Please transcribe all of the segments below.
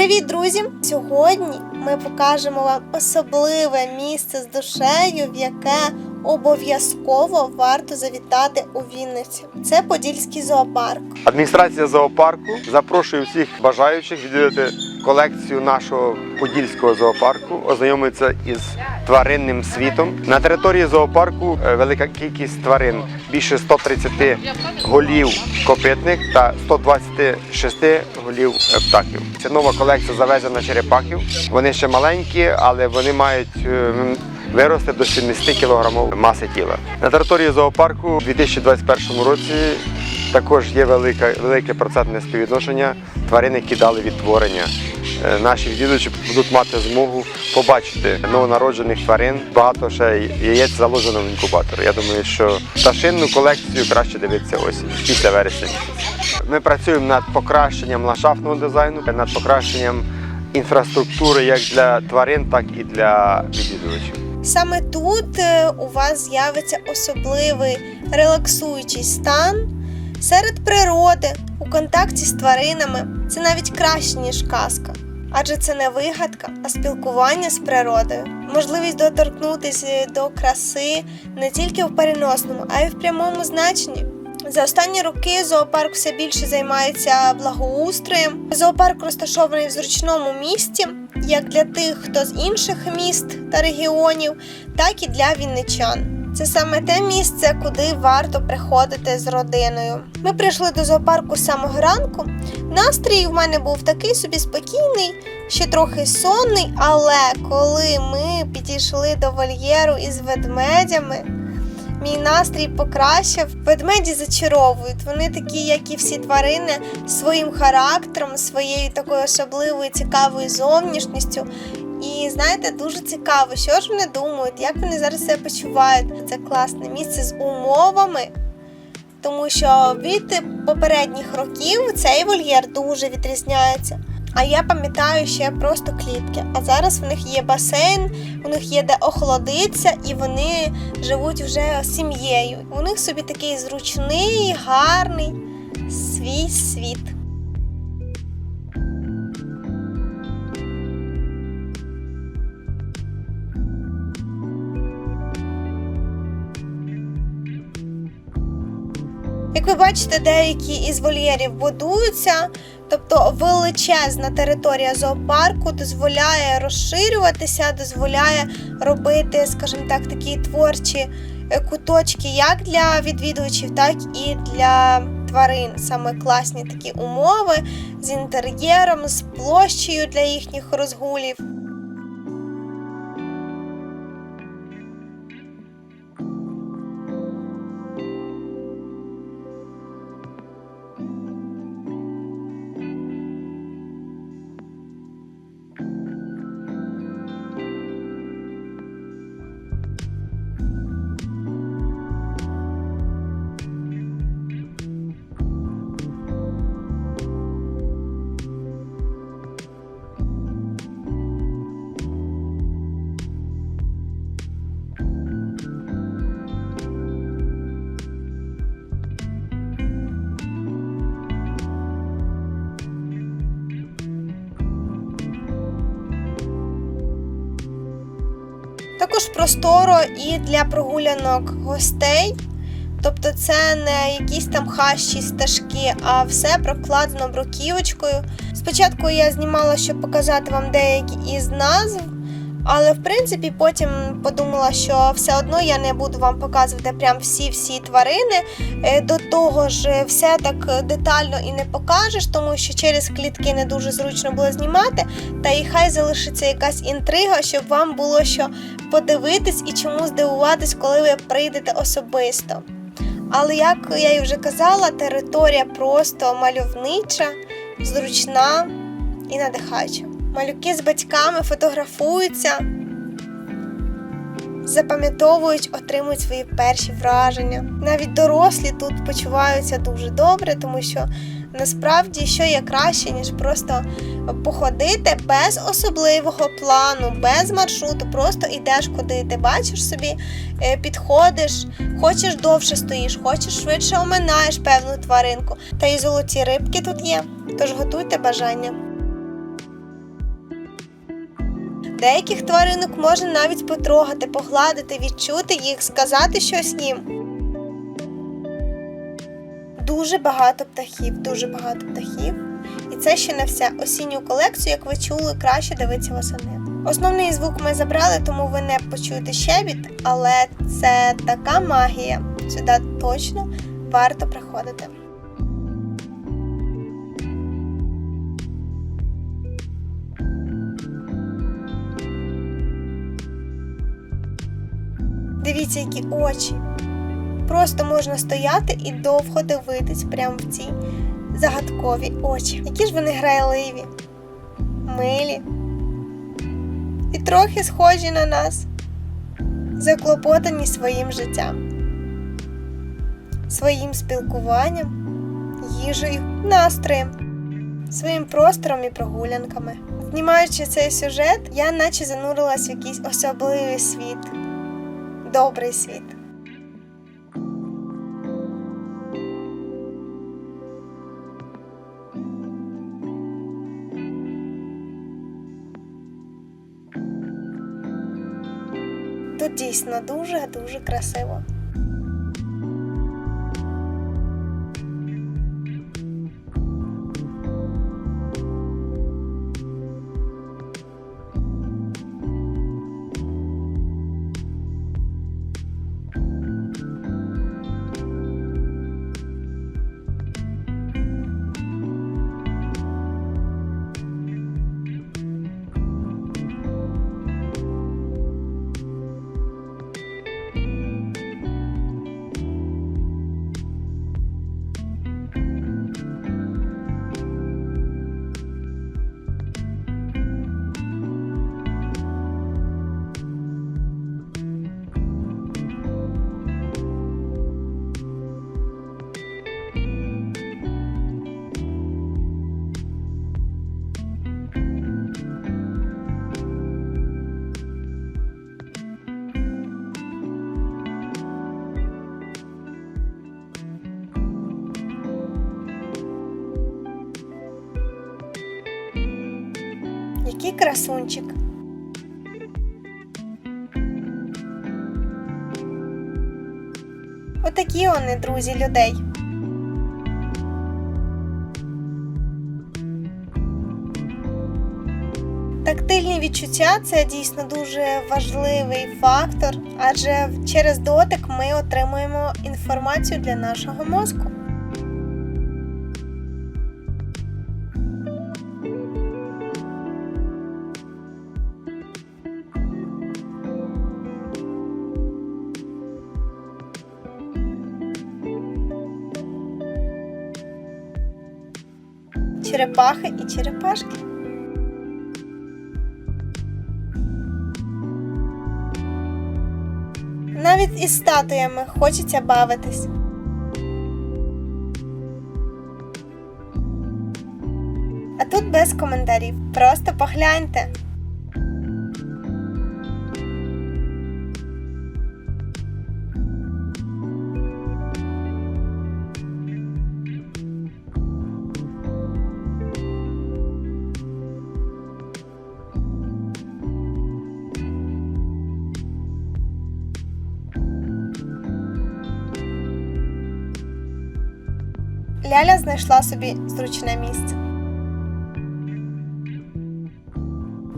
Привіт, друзі! Сьогодні ми покажемо вам особливе місце з душею, в яке обов'язково варто завітати у Вінниці. Це Подільський зоопарк. Адміністрація зоопарку запрошує всіх бажаючих відвідати колекцію нашого подільського зоопарку, ознайомитися із тваринним світом. На території зоопарку е, велика кількість тварин, більше 130 голів копитних та 126 голів е, птахів. Це нова колекція завезена черепахів. Вони ще маленькі, але вони мають е, вирости до 70 кг маси тіла. На території зоопарку у 2021 році також є велика, велике процентне співвідношення тварин, які дали відтворення. Е, Наші відвідувачі будуть мати змогу побачити новонароджених тварин. Багато ще яєць заложено в інкубатор. Я думаю, що пташинну колекцію краще дивитися ось після вересня. Ми працюємо над покращенням ландшафтного дизайну, над покращенням інфраструктури як для тварин, так і для відвідувачів. Саме тут е, у вас з'явиться особливий релаксуючий стан серед природи у контакті з тваринами. Це навіть краще, ніж казка. Адже це не вигадка, а спілкування з природою, можливість доторкнутися до краси не тільки в переносному, а й в прямому значенні. За останні роки зоопарк все більше займається благоустроєм. Зоопарк розташований в зручному місті, як для тих, хто з інших міст та регіонів, так і для вінничан. Це саме те місце, куди варто приходити з родиною. Ми прийшли до зоопарку самого ранку. Настрій в мене був такий собі спокійний, ще трохи сонний, але коли ми підійшли до вольєру із ведмедями, Мій настрій покращив. Ведмеді зачаровують. Вони такі, як і всі тварини, своїм характером, своєю такою особливою цікавою зовнішністю. І знаєте, дуже цікаво, що ж вони думають, як вони зараз себе почувають. Це класне місце з умовами. Тому що від попередніх років цей вольєр дуже відрізняється. А я пам'ятаю ще просто клітки. А зараз в них є басейн, у них є де охолодитися, і вони живуть вже сім'єю. У них собі такий зручний, гарний свій світ. Як ви бачите, деякі із вольєрів будуються, тобто величезна територія зоопарку дозволяє розширюватися, дозволяє робити, скажімо так, такі творчі е, куточки як для відвідувачів, так і для тварин. Саме класні такі умови з інтер'єром, з площею для їхніх розгулів. Також просторо і для прогулянок гостей. Тобто це не якісь там хащі стежки, а все прокладено бруківочкою. Спочатку я знімала, щоб показати вам деякі із назв, але в принципі потім подумала, що все одно я не буду вам показувати прям всі-всі тварини. Е, До того ж, все так детально і не покажеш, тому що через клітки не дуже зручно було знімати. Та і хай залишиться якась інтрига, щоб вам було що подивитись і чому здивуватись, коли ви прийдете особисто. Але як я і вже казала, територія просто мальовнича, зручна і надихаюча. Малюки з батьками фотографуються, запам'ятовують, отримують свої перші враження. Навіть дорослі тут почуваються дуже добре, тому що насправді що є краще, ніж просто походити без особливого плану, без маршруту, просто йдеш куди ти бачиш собі, е, підходиш, хочеш довше стоїш, хочеш швидше оминаєш певну тваринку. Та і золоті рибки тут є, тож готуйте бажання. Деяких тваринок можна навіть потрогати, погладити, відчути їх, сказати щось їм. Дуже багато птахів, дуже багато птахів. І це ще не все. Осінню колекцію, як ви чули, краще дивитися восени. Основний звук ми забрали, тому ви не почуєте щебіт, але це така магія. Сюди точно варто приходити. Дивіться, які очі. Просто можна стояти і довго дивитись прямо в ці загадкові очі. Які ж вони грайливі, милі і трохи схожі на нас, заклопотані своїм життям, своїм спілкуванням, їжею, настроєм, своїм простором і прогулянками. Знімаючи цей сюжет, я наче занурилась в якийсь особливий світ, добрий світ. Тут дійсно дуже-дуже красиво. Який красунчик. Отакі вони, друзі, людей. Тактильні відчуття це дійсно дуже важливий фактор, адже через дотик ми отримуємо інформацію для нашого мозку. Черепахи і черепашки. Навіть із статуями хочеться бавитись. А тут без коментарів. Просто погляньте. Ляля знайшла собі зручне місце.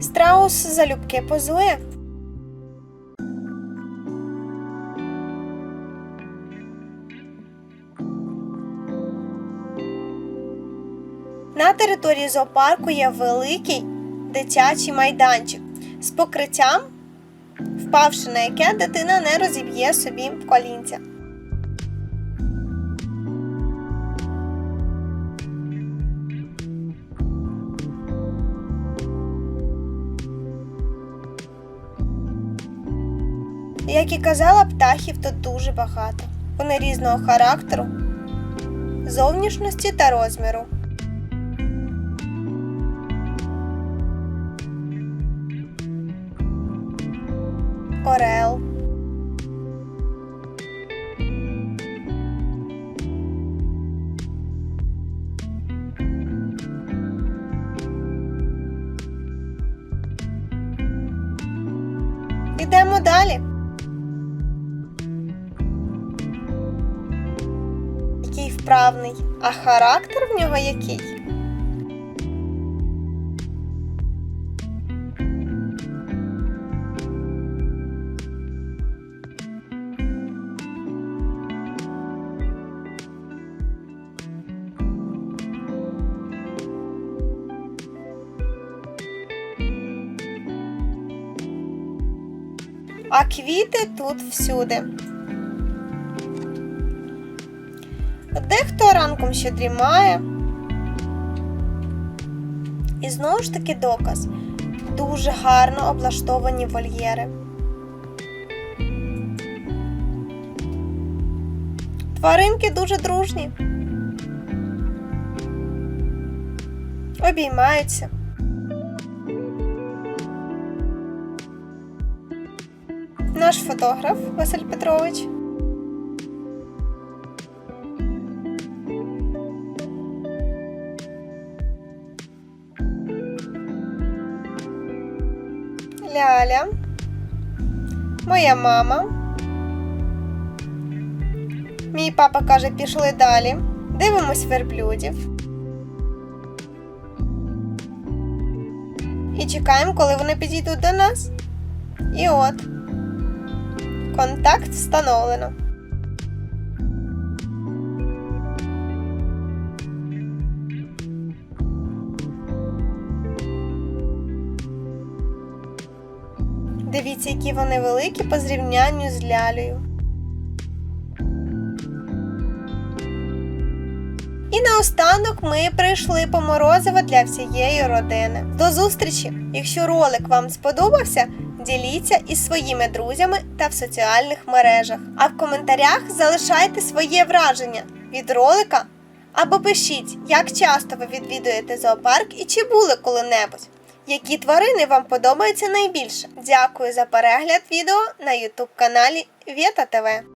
Страус залюбки позує. На території зоопарку є великий дитячий майданчик з покриттям, впавши на яке дитина не розіб'є собі колінця. Як і казала, птахів тут дуже багато. Вони різного характеру, зовнішності та розміру. Орел. далі. Вправний, а характер в нього який? А квіти тут всюди. Дехто ранком ще дрімає. І знову ж таки доказ. Дуже гарно облаштовані вольєри. Тваринки дуже дружні. Обіймаються. Наш фотограф Василь Петрович. Ляля. Моя мама. Мій папа каже, пішли далі. Дивимось верблюдів. І чекаємо, коли вони підійдуть до нас. І от. Контакт встановлено. Дивіться, які вони великі по зрівнянню з лялею. І наостанок ми прийшли по морозиво для всієї родини. До зустрічі! Якщо ролик вам сподобався, діліться із своїми друзями та в соціальних мережах. А в коментарях залишайте своє враження від ролика або пишіть, як часто ви відвідуєте зоопарк і чи були коли-небудь. Які тварини вам подобаються найбільше? Дякую за перегляд відео на YouTube каналі Вєта ТВ.